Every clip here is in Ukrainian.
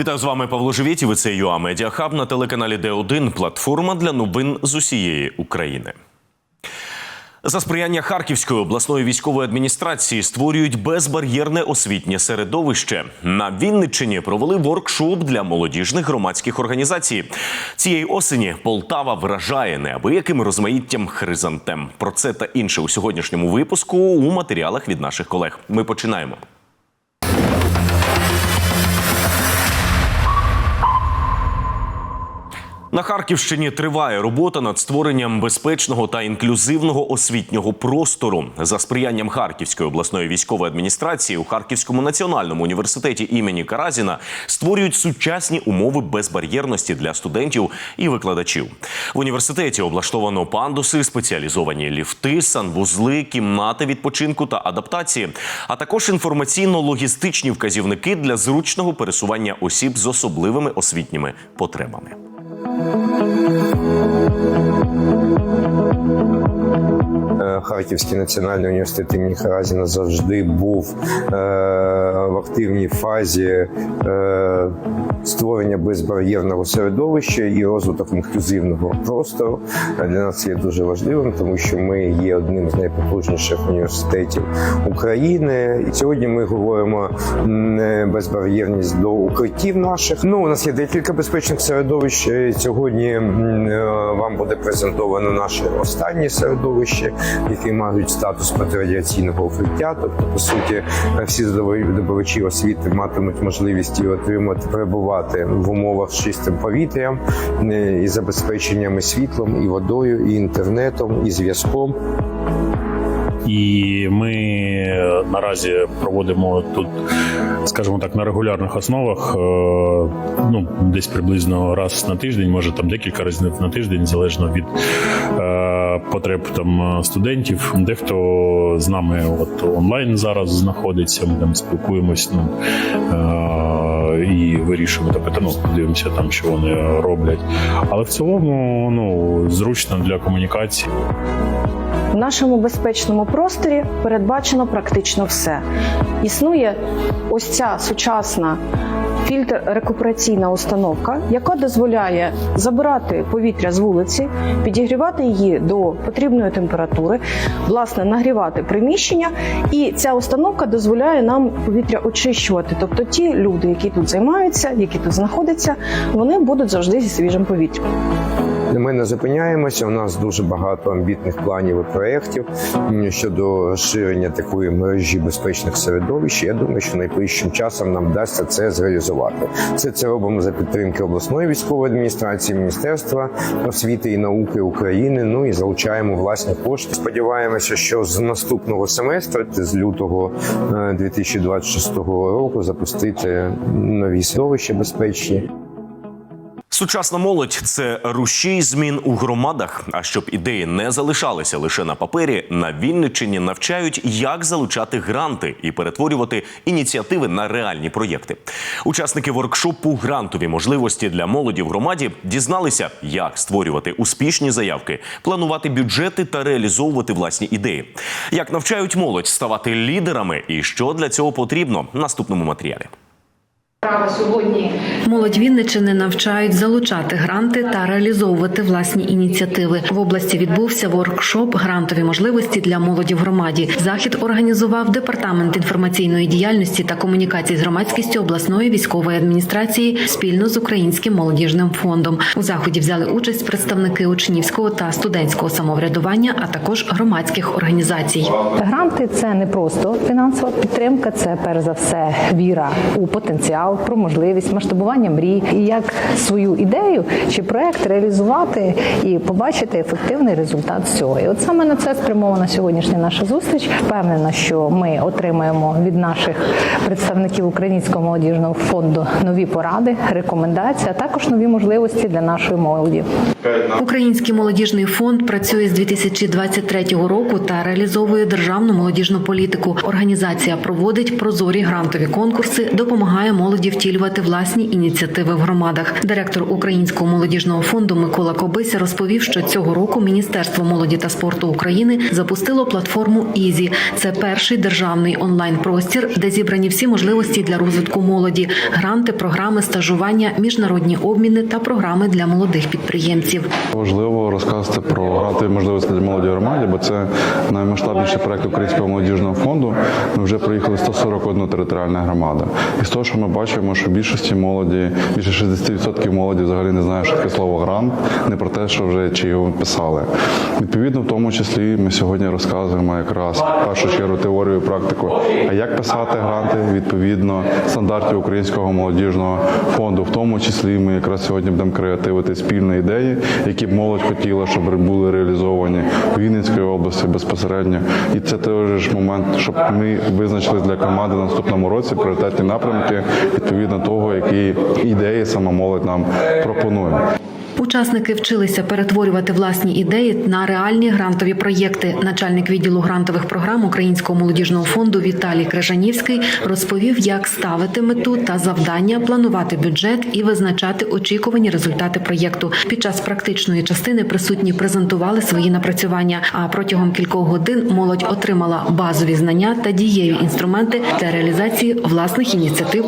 Вітаю з вами Павло Живєтів. і Це ЮА Медіахаб на телеканалі Д1, платформа для новин з усієї України. За сприяння Харківської обласної військової адміністрації створюють безбар'єрне освітнє середовище. На Вінниччині провели воркшоп для молодіжних громадських організацій. Цієї осені Полтава вражає неабияким розмаїттям хризантем. Про це та інше у сьогоднішньому випуску у матеріалах від наших колег. Ми починаємо. На Харківщині триває робота над створенням безпечного та інклюзивного освітнього простору за сприянням Харківської обласної військової адміністрації у Харківському національному університеті імені Каразіна створюють сучасні умови безбар'єрності для студентів і викладачів. В університеті облаштовано пандуси, спеціалізовані ліфти, санвузли, кімнати відпочинку та адаптації, а також інформаційно-логістичні вказівники для зручного пересування осіб з особливими освітніми потребами. Е, Харківський національний університет імені Харазіна завжди був е, в активній фазі е, створення безбар'єрного середовища і розвиток інклюзивного простору. Для нас є дуже важливим, тому що ми є одним з найпотужніших університетів України. І сьогодні ми говоримо не безбар'єрність до укриттів наших. Ну у нас є декілька безпечних середовищ. Сьогодні е, вам буде презентовано наше останнє середовище, які мають статус протирадіаційного укриття. Тобто, по суті, всі здобувачі освіти матимуть можливість і отримати перебувати в умовах чистим повітрям е, і забезпеченнями світлом, і водою, і інтернетом, і зв'язком. І ми наразі проводимо тут, скажімо так, на регулярних основах, е, ну десь приблизно раз на тиждень, може там декілька разів на тиждень, залежно від е, потреб там студентів. Дехто з нами от онлайн зараз знаходиться. Ми там спілкуємось. Ну, е, і вирішуємо та питання, ну, дивимося там, що вони роблять. Але в цілому, ну зручно для комунікації. В нашому безпечному просторі передбачено практично все. Існує ось ця сучасна фільтр рекупераційна установка, яка дозволяє забирати повітря з вулиці, підігрівати її до потрібної температури, власне, нагрівати приміщення. І ця установка дозволяє нам повітря очищувати. Тобто ті люди, які тут займаються, які тут знаходяться, вони будуть завжди зі свіжим повітрям. Ми не зупиняємося. У нас дуже багато амбітних планів і проєктів щодо розширення такої мережі безпечних середовищ. Я думаю, що найближчим часом нам вдасться це зреалізувати. Це це робимо за підтримки обласної військової адміністрації, міністерства освіти і науки України. Ну і залучаємо власні кошти. Сподіваємося, що з наступного семестру, з лютого е, 2026 року, запустити нові середовища безпечні. Сучасна молодь це рушій змін у громадах. А щоб ідеї не залишалися лише на папері, на Вінниччині навчають, як залучати гранти і перетворювати ініціативи на реальні проєкти. Учасники воркшопу грантові можливості для молоді в громаді дізналися, як створювати успішні заявки, планувати бюджети та реалізовувати власні ідеї. Як навчають молодь ставати лідерами і що для цього потрібно в наступному матеріалі. Сьогодні Молодь Вінничини навчають залучати гранти та реалізовувати власні ініціативи. В області відбувся воркшоп грантові можливості для молоді в громаді. Захід організував департамент інформаційної діяльності та комунікацій з громадськістю обласної військової адміністрації спільно з Українським молодіжним фондом. У заході взяли участь представники учнівського та студентського самоврядування, а також громадських організацій. Гранти це не просто фінансова підтримка, це перш за все віра у потенціал, про можливість масштабування мрій і як свою ідею чи проект реалізувати і побачити ефективний результат з цього. І от саме на це спрямована сьогоднішня наша зустріч. Впевнена, що ми отримаємо від наших представників Українського молодіжного фонду нові поради, рекомендації, а також нові можливості для нашої молоді. Український молодіжний фонд працює з 2023 року та реалізовує державну молодіжну політику. Організація проводить прозорі грантові конкурси, допомагає молоді молоді втілювати власні ініціативи в громадах. Директор Українського молодіжного фонду Микола Кобися розповів, що цього року Міністерство молоді та спорту України запустило платформу Ізі. Це перший державний онлайн-простір, де зібрані всі можливості для розвитку молоді, гранти, програми стажування, міжнародні обміни та програми для молодих підприємців. Важливо розказати про грантові можливості для молоді громаді, бо це наймасштабніший проект Українського молодіжного фонду. Ми вже проїхали 141 територіальна громада. І з того, що ми бачимо, що більшості молоді, більше 60% молоді взагалі не знає, що таке слово грант, не про те, що вже чи його писали. Відповідно, в тому числі ми сьогодні розказуємо якраз в першу чергу теорію і практику. А як писати гранти відповідно стандартів Українського молодіжного фонду, в тому числі ми якраз сьогодні будемо креативити спільні ідеї, які б молодь хотіла, щоб були реалізовані в Вінницькій області безпосередньо. І це теж момент, щоб ми визначили для команди на наступному році пріоритетні напрямки відповідно того, які ідеї сама молодь нам пропонує. Учасники вчилися перетворювати власні ідеї на реальні грантові проєкти. Начальник відділу грантових програм Українського молодіжного фонду Віталій Крижанівський розповів, як ставити мету та завдання, планувати бюджет і визначати очікувані результати проєкту. Під час практичної частини присутні презентували свої напрацювання. А протягом кількох годин молодь отримала базові знання та дієві інструменти для реалізації власних ініціатив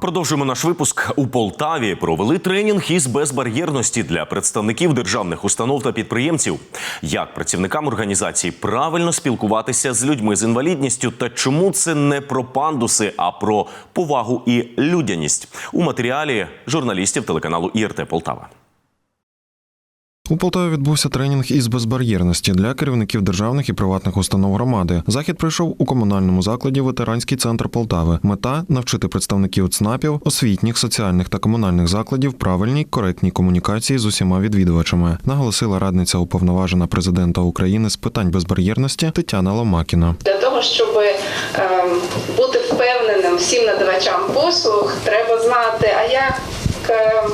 Продовжуємо наш випуск у Полтаві. Провели тренінг із безбар'єрності для представників державних установ та підприємців. Як працівникам організації правильно спілкуватися з людьми з інвалідністю та чому це не про пандуси, а про повагу і людяність у матеріалі журналістів телеканалу ІРТ Полтава. У Полтаві відбувся тренінг із безбар'єрності для керівників державних і приватних установ громади. Захід пройшов у комунальному закладі Ветеранський центр Полтави. Мета навчити представників ЦНАПів, освітніх, соціальних та комунальних закладів правильній коректній комунікації з усіма відвідувачами, наголосила радниця уповноважена президента України з питань безбар'єрності Тетяна Ломакіна. Для того, щоб ем, бути впевненим всім надавачам послуг, треба знати, а як ем,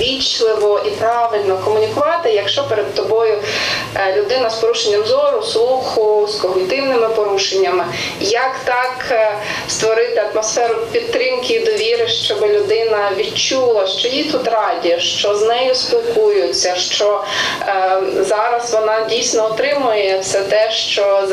вічливо і правильно комунікувати, якщо перед тобою е, людина з порушенням зору, слуху, з когнітивними порушеннями, як так е, створити атмосферу підтримки і довіри, щоб людина відчула, що їй тут раді, що з нею спілкуються, що е, зараз вона дійсно отримує все те, що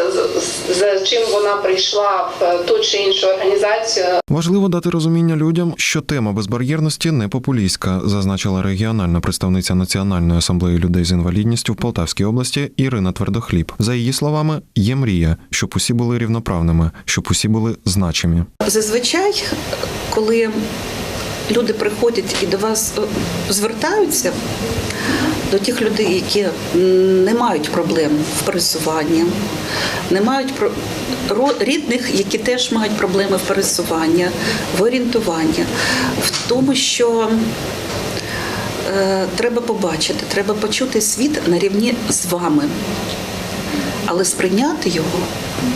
за чим вона прийшла в ту чи іншу організацію. Важливо дати розуміння людям, що тема безбар'єрності не популістська, зазначила регіональна представниця Національної асамблеї людей з інвалідністю в Полтавській області Ірина Твердохліб. За її словами, є мрія, щоб усі були рівноправними, щоб усі були значимі. Зазвичай, коли люди приходять і до вас е, звертаються, до тих людей, які не мають проблем в пересуванні, не мають рідних, які теж мають проблеми в пересуванні, в орієнтуванні, в тому, що треба побачити, треба почути світ на рівні з вами, але сприйняти його,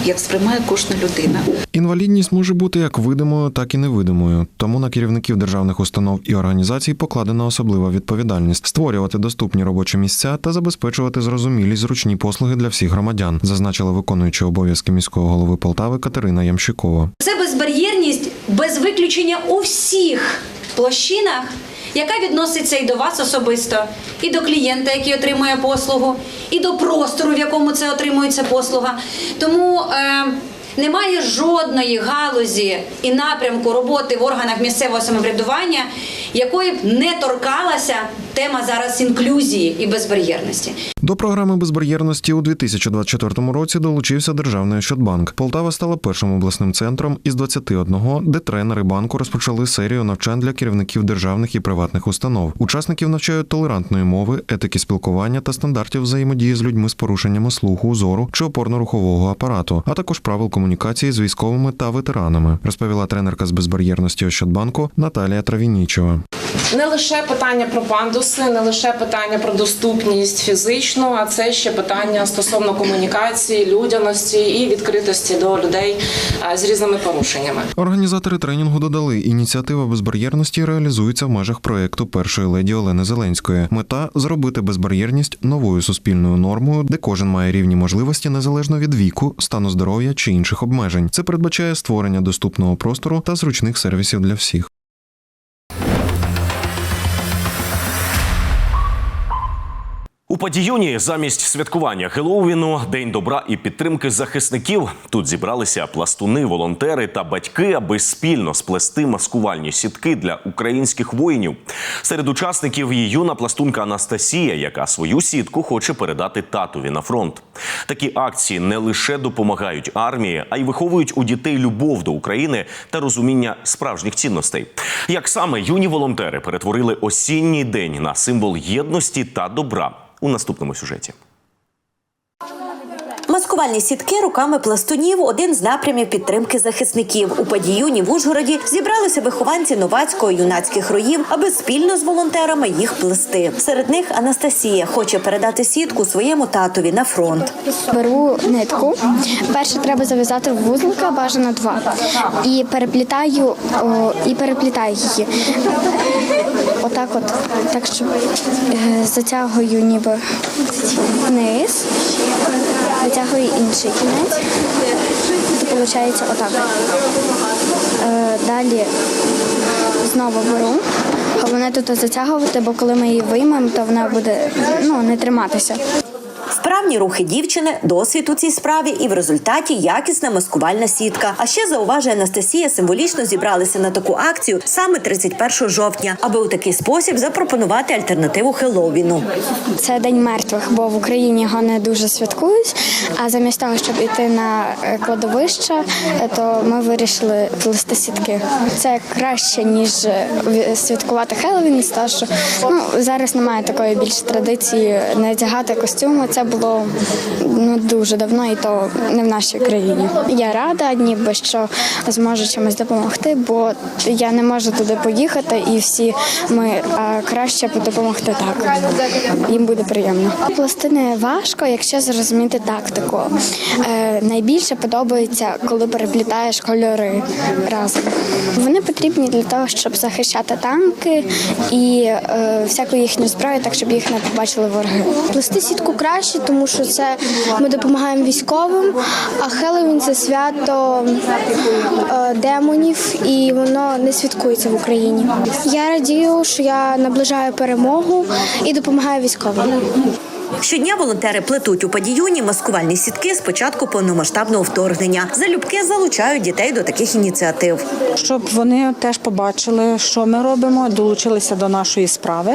як сприймає кожна людина. Інвалідність може бути як видимою, так і невидимою. Тому на керівників державних установ і організацій покладена особлива відповідальність створювати доступні робочі місця та забезпечувати зрозумілі зручні послуги для всіх громадян, зазначила виконуюча обов'язки міського голови Полтави Катерина Ямщикова. Це безбар'єрність без виключення у всіх площинах, яка відноситься і до вас особисто, і до клієнта, який отримує послугу, і до простору, в якому це отримується послуга. Тому е, немає жодної галузі і напрямку роботи в органах місцевого самоврядування, якої б не торкалася тема зараз інклюзії і безбар'єрності. До програми безбар'єрності у 2024 році долучився державний Ощадбанк. Полтава стала першим обласним центром із 21, де тренери банку розпочали серію навчань для керівників державних і приватних установ. Учасників навчають толерантної мови, етики спілкування та стандартів взаємодії з людьми з порушеннями слуху, зору чи опорно-рухового апарату, а також правил комунікації з військовими та ветеранами, розповіла тренерка з безбар'єрності Ощадбанку Наталія Травінічева. Не лише питання про пандуси, не лише питання про доступність фізичну, а це ще питання стосовно комунікації, людяності і відкритості до людей з різними порушеннями. Організатори тренінгу додали, ініціатива безбар'єрності реалізується в межах проєкту першої леді Олени Зеленської. Мета зробити безбар'єрність новою суспільною нормою, де кожен має рівні можливості незалежно від віку, стану здоров'я чи інших обмежень. Це передбачає створення доступного простору та зручних сервісів для всіх. У Падіюні замість святкування Хеллоуіну, День добра і підтримки захисників тут зібралися пластуни, волонтери та батьки, аби спільно сплести маскувальні сітки для українських воїнів. Серед учасників є юна пластунка Анастасія, яка свою сітку хоче передати татові на фронт. Такі акції не лише допомагають армії, а й виховують у дітей любов до України та розуміння справжніх цінностей. Як саме юні волонтери перетворили осінній день на символ єдності та добра у наступному сюжеті. Маскувальні сітки руками пластунів один з напрямів підтримки захисників. У Падіюні в Ужгороді зібралися вихованці новацького юнацьких роїв, аби спільно з волонтерами їх плести. Серед них Анастасія хоче передати сітку своєму татові на фронт. Беру нитку. Перше треба зав'язати в вузлика, бажано два. І переплітаю, о, і переплітаю її. Отак от. Так що е, затягую ніби вниз, витягую інший кінець. То виходить отак. Е, далі знову беру. Головне тут затягувати, бо коли ми її виймемо, то вона буде ну, не триматися. Вправні рухи дівчини, досвід у цій справі і в результаті якісна маскувальна сітка. А ще зауважує Анастасія, символічно зібралися на таку акцію саме 31 жовтня, аби у такий спосіб запропонувати альтернативу Хеллоуіну. Це день мертвих, бо в Україні його не дуже святкують. А замість того, щоб йти на е, кладовище, е, то ми вирішили плести сітки. Це краще ніж е, святкувати Хеллоуін, тому що ну зараз немає такої більш традиції не одягати костюми. Це було ну дуже давно, і то не в нашій країні. Я рада, ніби що зможу чимось допомогти, бо я не можу туди поїхати, і всі ми а краще допомогти так. Їм буде приємно. Пластини важко, якщо зрозуміти тактику. Е, найбільше подобається, коли переплітаєш кольори разом. Вони потрібні для того, щоб захищати танки і е, всяку їхню зброю, так щоб їх не побачили вороги. Плести сітку краще, тому що це ми допомагаємо військовим, а Хеллоуін це свято е, демонів, і воно не святкується в Україні. Я радію, що я наближаю перемогу і допомагаю військовим. Щодня волонтери плетуть у падіюні маскувальні сітки з початку повномасштабного вторгнення. Залюбки залучають дітей до таких ініціатив. щоб вони теж побачили, що ми робимо, долучилися до нашої справи,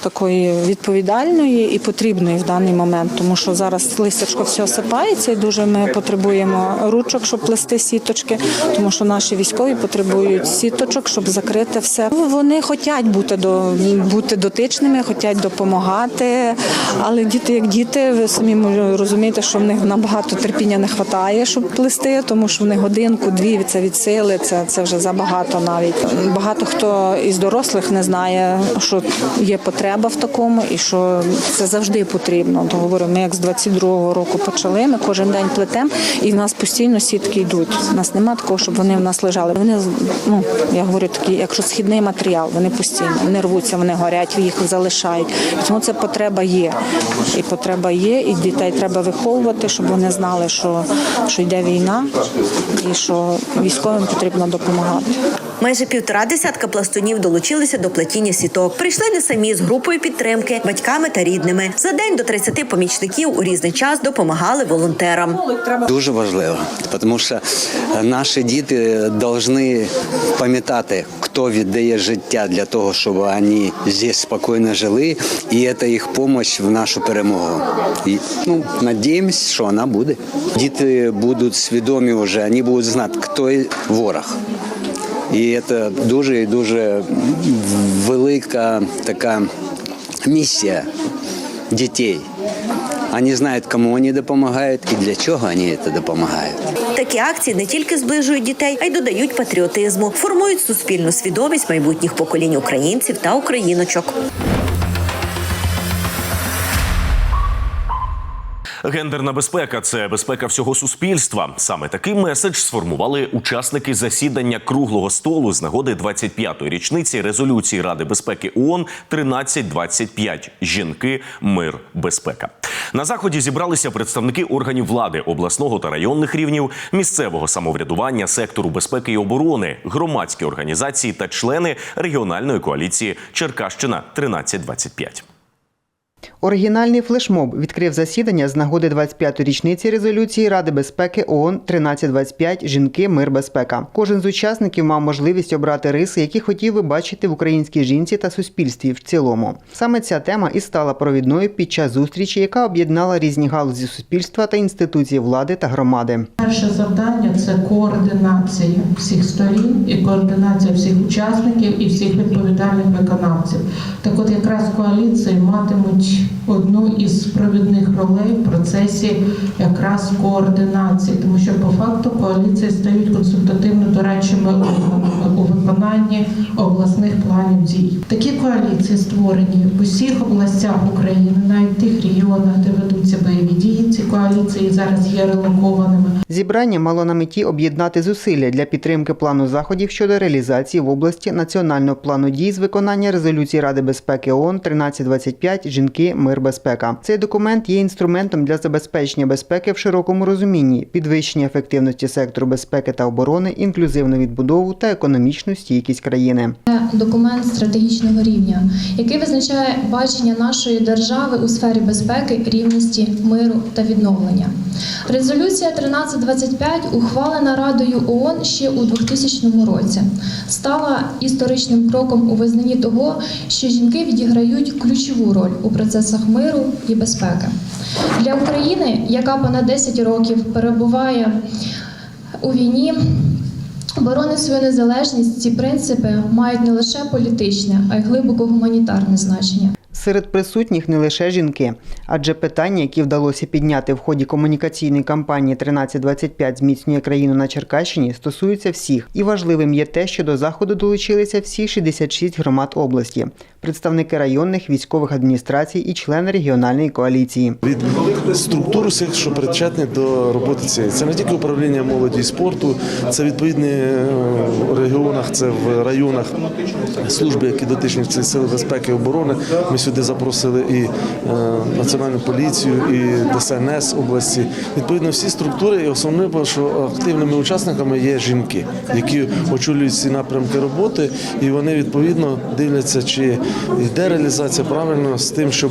такої відповідальної і потрібної в даний момент, тому що зараз листячко все осипається, і дуже ми потребуємо ручок, щоб плести сіточки, тому що наші військові потребують сіточок, щоб закрити все. Вони хочуть бути до бути дотичними, хочуть допомагати, але діти, як діти, ви самі розумієте, що в них набагато терпіння не вистачає, щоб плести, тому що вони годинку, дві це від сили, це, це вже забагато навіть. Багато хто із дорослих не знає, що є потреба в такому і що це завжди потрібно. То говорю, ми як з 22-го року почали, ми кожен день плетемо, і в нас постійно сітки йдуть. У нас немає такого, щоб вони в нас лежали. Вони ну я говорю, такі, якщо східний матеріал, вони постійно вони рвуться, вони горять, їх залишають. Тому це потреба є. І потреба є, і дітей треба виховувати, щоб вони знали, що, що йде війна і що військовим потрібно допомагати. Майже півтора десятка пластунів долучилися до плетіння сіток. Прийшли не самі з групою підтримки, батьками та рідними. За день до 30 помічників у різний час допомагали волонтерам. Дуже важливо, тому що наші діти повинні пам'ятати, хто віддає життя для того, щоб вони здесь спокійно жили, і це їх допомога в нашу перемогу. І ну надіємось, що вона буде. Діти будуть свідомі вже, вони будуть знати, хто ворог. І це дуже і дуже велика така місія детей. Они знают, кому они допомагають і для чого вони це допомагають. Такі акції не тільки зближують дітей, а й додають патріотизму, формують суспільну свідомість майбутніх поколінь українців та україночок. Гендерна безпека це безпека всього суспільства. Саме такий меседж сформували учасники засідання круглого столу з нагоди 25-ї річниці резолюції Ради безпеки ООН 1325 Жінки, мир, безпека. На заході зібралися представники органів влади обласного та районних рівнів, місцевого самоврядування, сектору безпеки і оборони, громадські організації та члени регіональної коаліції Черкащина 1325. Оригінальний флешмоб відкрив засідання з нагоди 25-ї річниці резолюції Ради безпеки ООН 1325 Жінки, мир, безпека. Кожен з учасників мав можливість обрати риси, які хотів би бачити в українській жінці та суспільстві в цілому. Саме ця тема і стала провідною під час зустрічі, яка об'єднала різні галузі суспільства та інституції влади та громади. Перше завдання це координація всіх сторін і координація всіх учасників і всіх відповідальних виконавців. Так от якраз коаліції матимуть одну із провідних ролей в процесі якраз координації, тому що по факту коаліції стають консультативно дорадчими у виконанні обласних планів дій. Такі коаліції створені в усіх областях України, навіть в тих регіонах, де ведуться бойові дії. Коаліції зараз є релокованими. Зібрання мало на меті об'єднати зусилля для підтримки плану заходів щодо реалізації в області національного плану дій з виконання резолюції Ради безпеки ООН 1325 Жінки, мир, безпека. Цей документ є інструментом для забезпечення безпеки в широкому розумінні, підвищення ефективності сектору безпеки та оборони, інклюзивну відбудову та економічну стійкість країни. Це документ стратегічного рівня, який визначає бачення нашої держави у сфері безпеки, рівності, миру та відновлення. Резолюція 1325, ухвалена Радою ООН ще у 2000 році, стала історичним кроком у визнанні того, що жінки відіграють ключову роль у процесах миру і безпеки. Для України, яка понад 10 років перебуває у війні, Боронить свою незалежність ці принципи мають не лише політичне, а й глибоко гуманітарне значення. Серед присутніх не лише жінки, адже питання, які вдалося підняти в ході комунікаційної кампанії 1325 зміцнює країну на Черкащині, стосуються всіх. І важливим є те, що до заходу долучилися всі 66 громад області, представники районних військових адміністрацій і члени регіональної коаліції. від структур усіх, що причетні до роботи цієї. Це не тільки управління молоді і спорту, це відповідні е, в регіонах, це в районах служби, які дотичні в сили безпеки і оборони. Ми сюди запросили і е, національну поліцію, і ДСНС області. Відповідно, всі структури, і основним, що активними учасниками є жінки, які очолюють ці напрямки роботи, і вони відповідно дивляться, чи йде реалізація правильно з тим, щоб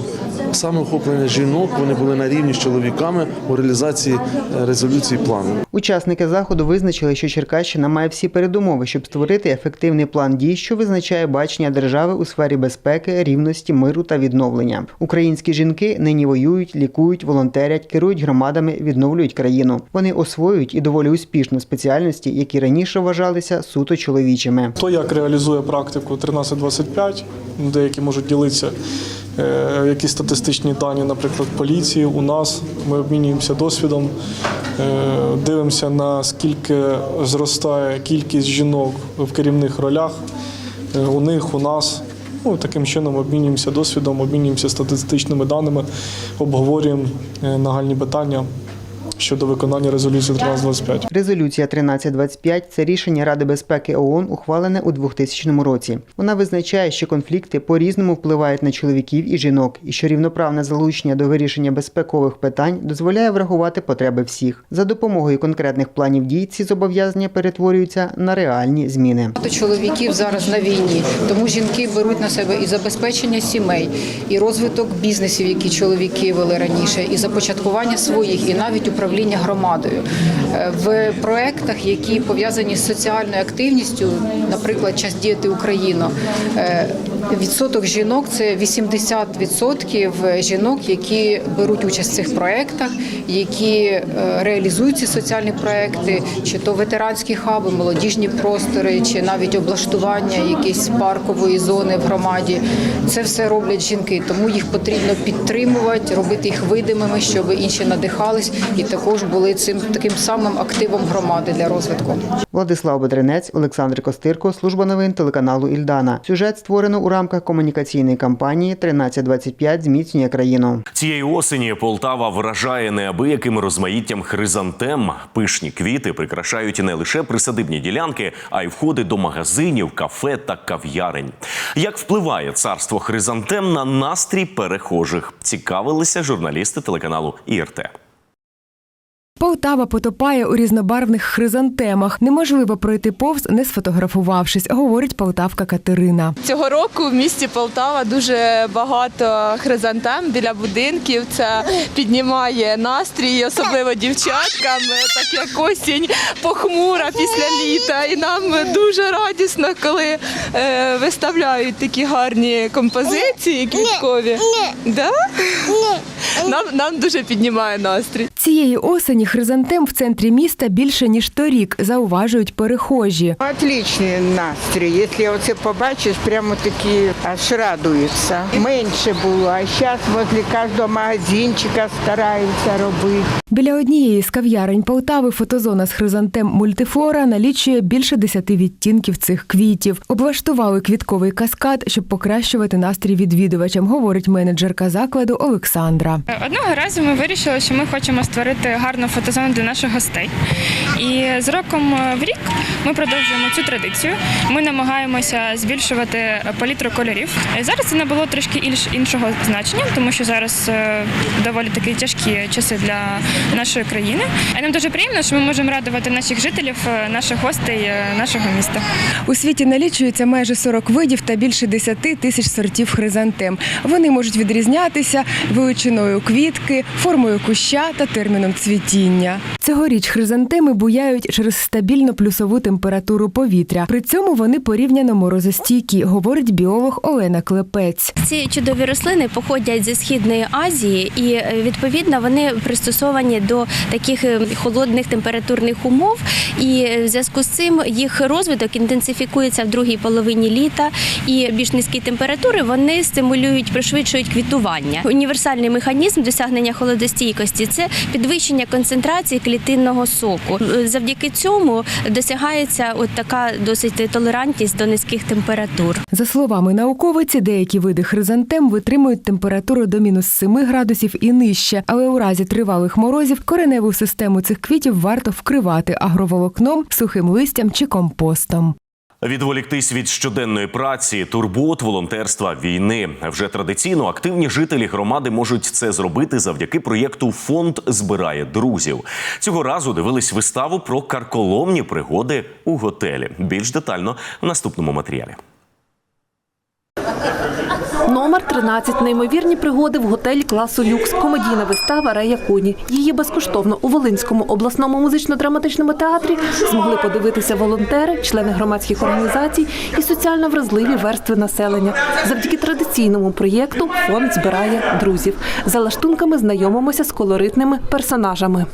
саме охоплення жінок вони були на рівні з чоловіками у реалізації е, резолюції плану. Учасники заходу визначили, що Черкащина має всі передумови, щоб створити ефективний план дій, що визначає бачення держави у сфері безпеки, рівності, миру та відновлення. Українські жінки нині воюють, лікують, волонтерять, керують громадами, відновлюють країну. Вони освоюють і доволі успішно спеціальності, які раніше вважалися суто чоловічими. Хто як реалізує практику 1325, деякі можуть ділитися. Е, Якісь статистичні дані, наприклад, поліції у нас ми обмінюємося досвідом, е, дивимося наскільки зростає кількість жінок в керівних ролях е, у них, у нас. Ну, таким чином обмінюємося досвідом, обмінюємося статистичними даними, обговорюємо нагальні питання щодо виконання резолюції 1325. Резолюція 1325 – це рішення Ради безпеки ООН, ухвалене у 2000 році. Вона визначає, що конфлікти по-різному впливають на чоловіків і жінок, і що рівноправне залучення до вирішення безпекових питань дозволяє врахувати потреби всіх. За допомогою конкретних планів дій ці зобов'язання перетворюються на реальні зміни. Чоловіків зараз на війні, тому жінки беруть на себе і забезпечення сімей, і розвиток бізнесів, які чоловіки вели раніше, і започаткування своїх, і навіть управління громадою Е, в проектах, які пов'язані з соціальною активністю, наприклад, час діяти Україну. Відсоток жінок це 80% жінок, які беруть участь в цих проєктах, які е, реалізують ці соціальні проекти, чи то ветеранські хаби, молодіжні простори, чи навіть облаштування якоїсь паркової зони в громаді. Це все роблять жінки, тому їх потрібно підтримувати, робити їх видимими, щоб інші надихались і також були цим таким самим активом громади для розвитку. Владислав Бедренець, Олександр Костирко, служба новин телеканалу Ільдана. Сюжет створено у рамках комунікаційної кампанії «1325. Зміцнює країну. Цієї осені Полтава вражає неабияким розмаїттям хризантем. Пишні квіти прикрашають не лише присадибні ділянки, а й входи до магазинів, кафе та кав'ярень. Як впливає царство хризантем на настрій перехожих? Цікавилися журналісти телеканалу ІРТ. Полтава потопає у різнобарвних хризантемах. Неможливо пройти повз, не сфотографувавшись, говорить полтавка Катерина. Цього року в місті Полтава дуже багато хризантем біля будинків. Це піднімає настрій, особливо дівчаткам, так як осінь похмура після літа. І нам дуже радісно, коли е, виставляють такі гарні композиції квіткові. Да? Нам, нам дуже піднімає настрій. Цієї осені хризантем в центрі міста більше ніж торік, зауважують перехожі. Отличний настрій. Якщо оце побачиш, прямо такі аж радуються. Менше було, а зараз возле кожного магазинчика стараються робити. Біля однієї з кав'ярень Полтави фотозона з хризантем мультифлора налічує більше десяти відтінків цих квітів. Облаштували квітковий каскад, щоб покращувати настрій відвідувачам, говорить менеджерка закладу Олександра. Одного разу ми вирішили, що ми хочемо створити гарну фотозону для наших гостей. І з роком в рік ми продовжуємо цю традицію. Ми намагаємося збільшувати палітру кольорів. Зараз це не було трішки іншого значення, тому що зараз е, доволі такі тяжкі часи для нашої країни. А нам дуже приємно, що ми можемо радувати наших жителів, е, наших гостей е, нашого міста. У світі налічується майже 40 видів та більше 10 тисяч сортів хризантем. Вони можуть відрізнятися величиною квітки, формою куща та терміном цвітіння. Цьогоріч хризантеми буяють через стабільно плюсову температуру повітря. При цьому вони порівняно морозостійкі, говорить біолог Олена Клепець. Ці чудові рослини походять зі східної Азії, і е, відповідно вони пристосовані до таких е, холодних температурних умов. І е, в зв'язку з цим їх розвиток інтенсифікується в другій половині літа. І більш низькі температури вони стимулюють, пришвидшують квітування. Універсальний механізм досягнення холодостійкості це підвищення концентрації клітинного соку. Е, Завдяки цьому досягається от така досить толерантність до низьких температур. За словами науковиці, деякі види хризантем витримують температуру до мінус 7 градусів і нижче, але у разі тривалих морозів кореневу систему цих квітів варто вкривати агроволокном, сухим листям чи компостом. Відволіктись від щоденної праці, турбот, волонтерства, війни. Вже традиційно активні жителі громади можуть це зробити завдяки проєкту Фонд збирає друзів. Цього разу дивились виставу про карколомні пригоди у готелі. Більш детально в наступному матеріалі. Номер 13. Неймовірні пригоди в готелі класу люкс. Комедійна вистава Рея Куні. Її безкоштовно у Волинському обласному музично-драматичному театрі змогли подивитися волонтери, члени громадських організацій і соціально вразливі верстви населення. Завдяки традиційному проєкту фонд збирає друзів. За лаштунками знайомимося з колоритними персонажами.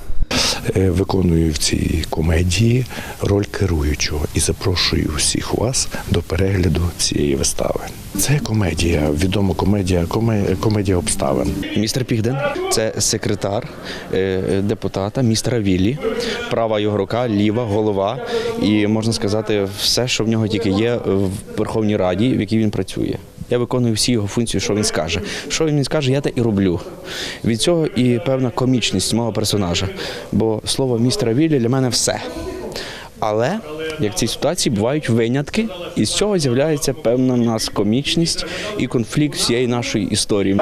Е, Виконую в цій комедії роль керуючого і запрошую всіх вас до перегляду цієї вистави. Це комедія, відома комедія, коме- комедія обставин. Містер Пігден це секретар е, депутата містера Віллі, права його рука, ліва голова, і можна сказати, все, що в нього тільки є в Верховній Раді, в якій він працює. Я виконую всі його функції, що він скаже. Що він скаже, я те і роблю. Від цього і певна комічність мого персонажа. Бо слово містера Віллі для мене все. Але як в цій ситуації бувають винятки, і з цього з'являється певна в нас комічність і конфлікт всієї нашої історії.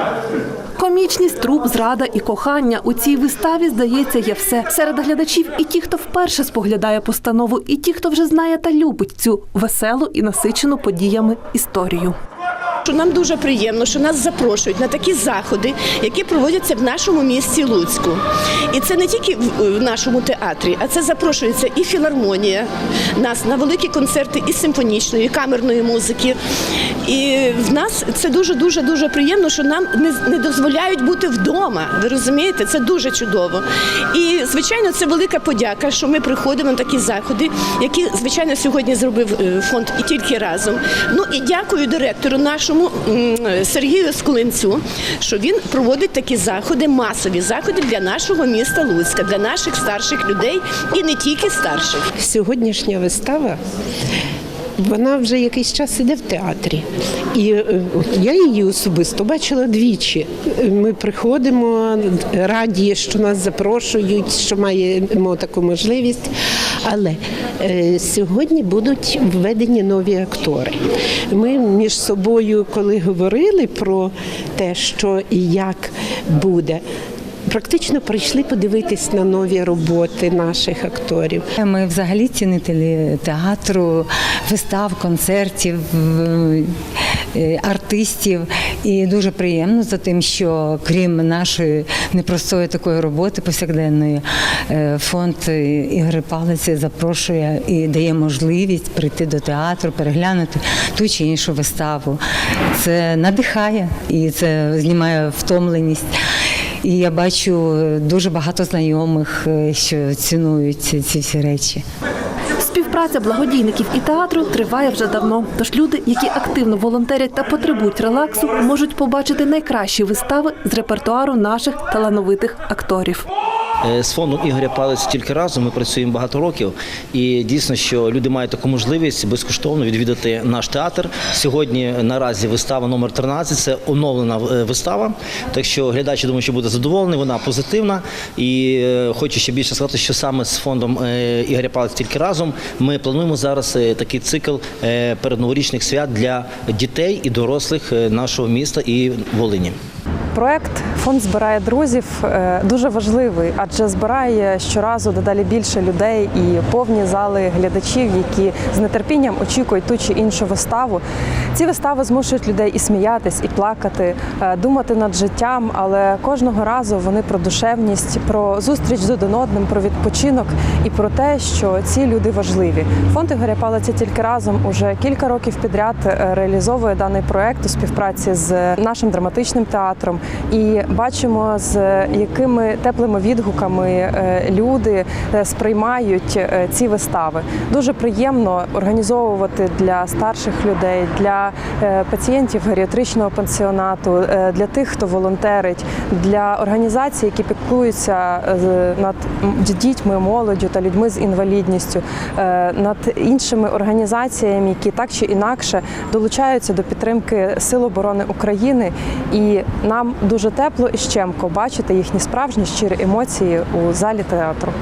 Комічність, труп, зрада і кохання у цій виставі здається є все. Серед глядачів і ті, хто вперше споглядає постанову, і ті, хто вже знає та любить цю веселу і насичену подіями історію. Що нам дуже приємно, що нас запрошують на такі заходи, які проводяться в нашому місті Луцьку. І це не тільки в, в нашому театрі, а це запрошується і філармонія нас на великі концерти і симфонічної, і камерної музики. І в нас це дуже дуже дуже приємно, що нам не, не дозволяють бути вдома. Ви розумієте, це дуже чудово. І звичайно, це велика подяка, що ми приходимо на такі заходи, які звичайно сьогодні зробив е, фонд і тільки разом. Ну і дякую директору нашому м, Сергію Скулинцю, що він проводить такі заходи, масові заходи для нашого міста Луцька, для наших старших людей і не тільки старших. Сьогоднішня вистава. Вона вже якийсь час іде в театрі, і е, я її особисто бачила двічі. Ми приходимо, раді, що нас запрошують, що маємо таку можливість. Але е, сьогодні будуть введені нові актори. Ми між собою, коли говорили про те, що і як буде. Практично прийшли подивитись на нові роботи наших акторів. Ми взагалі цінителі театру, вистав, концертів, артистів. І дуже приємно за тим, що крім нашої непростої такої роботи повсякденної, е, фонд Ігри Палиці запрошує і дає можливість прийти до театру, переглянути ту чи іншу виставу. Це надихає і це знімає втомленість. І я бачу дуже багато знайомих, е, що цінують ці ці всі речі. Співпраця благодійників і театру триває вже давно. Тож люди, які активно волонтерять та потребують релаксу, можуть побачити найкращі вистави з репертуару наших талановитих акторів. Е, З фондом Ігоря Палець тільки разом ми працюємо багато років, і дійсно, що люди мають таку можливість безкоштовно відвідати наш театр. Сьогодні наразі вистава номер 13 це оновлена е, вистава. Так що глядачі думаю, що буде задоволений, вона позитивна. І е, хочу ще більше сказати, що саме з фондом Ігоря Палець тільки разом ми плануємо зараз такий цикл передноворічних свят для дітей і дорослих нашого міста і Волині. Проект фонд збирає друзів е, дуже важливий, адже збирає щоразу дедалі більше людей і повні зали глядачів, які з нетерпінням очікують ту чи іншу виставу. Ці вистави змушують людей і сміятись, і плакати, е, думати над життям, але кожного разу вони про душевність, про зустріч з один одним, про відпочинок і про те, що ці люди важливі. Фонд Ігоря Палиця тільки разом уже кілька років підряд е, реалізовує даний проект у співпраці з нашим драматичним театром. І бачимо, з якими теплими відгуками е, люди сприймають ці вистави. Дуже приємно організовувати для старших людей, для е, пацієнтів геріатричного пансіонату, е, для тих, хто волонтерить, для організацій, які піклуються е, над дітьми, молоддю та людьми з інвалідністю, над іншими організаціями, які так чи інакше долучаються до підтримки Сил оборони України. І нам дуже тепло і щемко бачити їхні справжні щирі емоції у залі театру.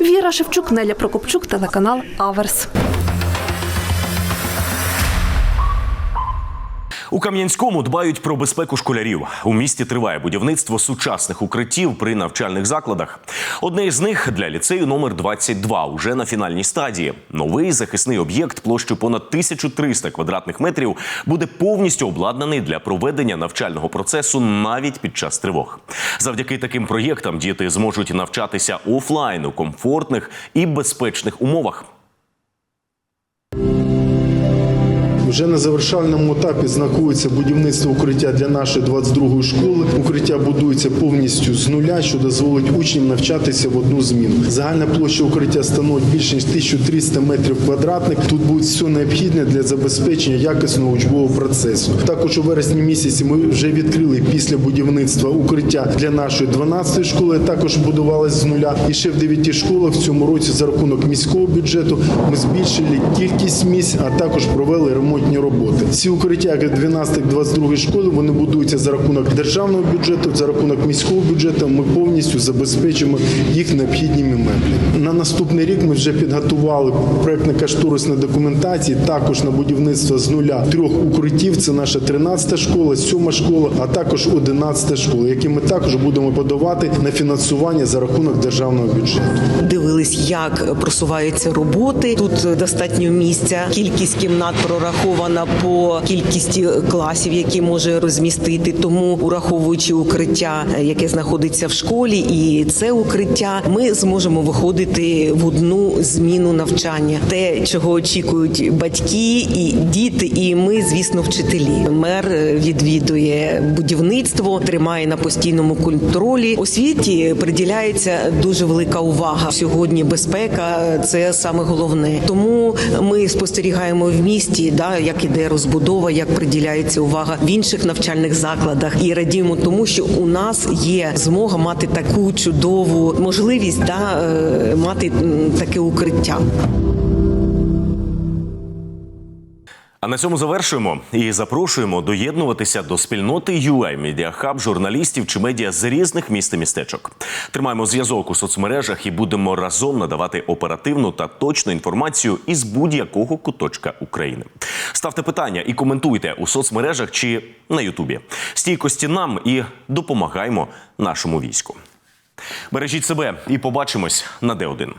Віра Шевчук, Неля Прокопчук, телеканал Аверс. У Кам'янському дбають про безпеку школярів. У місті триває будівництво сучасних укриттів при навчальних закладах. Одне із них для ліцею номер 22 уже на фінальній стадії. Новий захисний об'єкт площею понад 1300 квадратних метрів буде повністю обладнаний для проведення навчального процесу навіть під час тривог. Завдяки таким проєктам діти зможуть навчатися офлайн у комфортних і безпечних умовах. Вже на завершальному етапі знаходиться будівництво укриття для нашої 22-ї школи. Укриття будується повністю з нуля, що дозволить учням навчатися в одну зміну. Загальна площа укриття становить більше ніж 1300 метрів квадратних. Тут буде все необхідне для забезпечення якісного учбового процесу. Також у вересні місяці ми вже відкрили після будівництва укриття для нашої 12-ї школи. Також будувалось з нуля. І ще в 9 школах в цьому році за рахунок міського бюджету ми збільшили кількість місць, а також провели ремонтні роботи. Ці укриття як 12-22 школи вони будуються за рахунок державного бюджету, за рахунок міського бюджету. Ми повністю забезпечимо їх необхідними меблями. На наступний рік ми вже підготували проектно-кошторисні документації. Також на будівництво з нуля трьох укриттів. Це наша 13 школа, 7 школа, а також 11 школа, які ми також будемо подавати на фінансування за рахунок державного бюджету. Дивились, як просуваються роботи. Тут достатньо місця, кількість кімнат прорахована лімітована по кількості класів, які може розмістити. Тому, ураховуючи укриття, яке знаходиться в школі, і це укриття, ми зможемо виходити в одну зміну навчання. Те, чого очікують батьки і діти, і ми, звісно, вчителі. Мер відвідує будівництво, тримає на постійному контролі. Освіті приділяється дуже велика увага. Сьогодні безпека це саме головне. Тому ми спостерігаємо в місті, да як іде розбудова, як приділяється увага в інших навчальних закладах, і радіємо тому, що у нас є змога мати таку чудову можливість да, е, мати таке укриття. А на цьому завершуємо і запрошуємо доєднуватися до спільноти UA Hub журналістів чи медіа з різних міст і містечок. Тримаємо зв'язок у соцмережах і будемо разом надавати оперативну та точну інформацію із будь-якого куточка України. Ставте питання і коментуйте у соцмережах чи на Ютубі. Стійкості нам і допомагаємо нашому війську. Бережіть себе і побачимось на Д1.